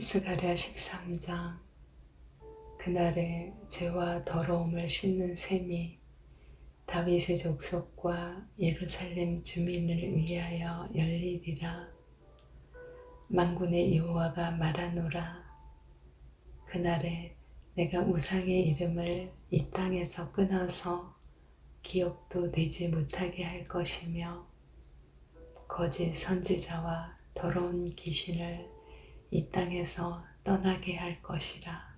스가랴 13장 그날에 죄와 더러움을 씻는 셈이 다윗의 족속과 예루살렘 주민을 위하여 열리리라. 만군의 여호와가 말하노라. 그날에 내가 우상의 이름을 이 땅에서 끊어서 기억도 되지 못하게 할 것이며 거짓 선지자와 더러운 귀신을 이 땅에서 떠나게 할 것이라.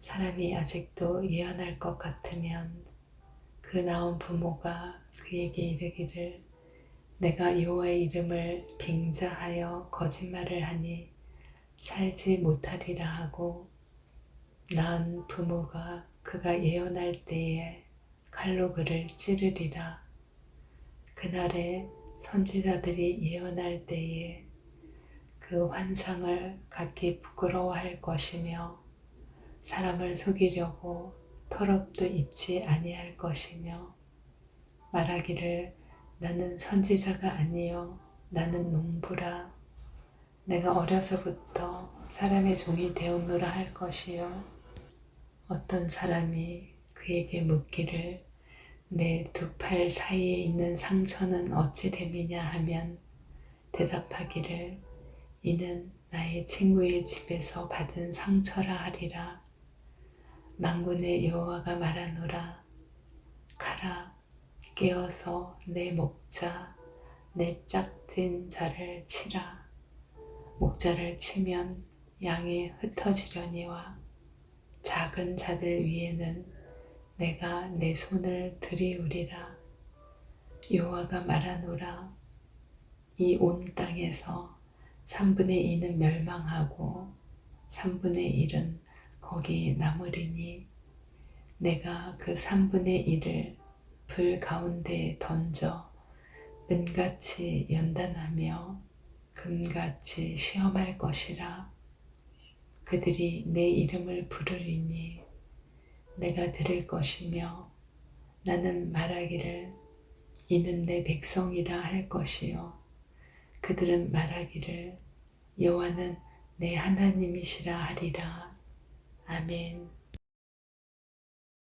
사람이 아직도 예언할 것 같으면 그 나온 부모가 그에게 이르기를 내가 여호와의 이름을 빙자하여 거짓말을 하니 살지 못하리라 하고 낳은 부모가 그가 예언할 때에 칼로 그를 찌르리라. 그날에 선지자들이 예언할 때에 그 환상을 갖기 부끄러워할 것이며 사람을 속이려고 털업도 입지 아니할 것이며 말하기를 나는 선지자가 아니요 나는 농부라. 내가 어려서부터 사람의 종이 되었노라 할 것이요. 어떤 사람이 그에게 묻기를 내 두 팔 사이에 있는 상처는 어찌 됨이냐 하면 대답하기를 이는 나의 친구의 집에서 받은 상처라 하리라. 만군의 여호와가 말하노라. 가라, 깨어서 내 목자, 내 짝든 자를 치라. 목자를 치면 양이 흩어지려니와 작은 자들 위에는 내가 내 손을 들이우리라. 여호와가 말하노라. 이 온 땅에서 3분의 2는 멸망하고 3분의 1은 거기 남으리니 내가 그 3분의 1을 불 가운데 던져 은같이 연단하며 금같이 시험할 것이라. 그들이 내 이름을 부르리니 내가 들을 것이며 나는 말하기를 이는 내 백성이라 할 것이요 그들은 말하기를 여호와는 내 하나님이시라 하리라. 아멘.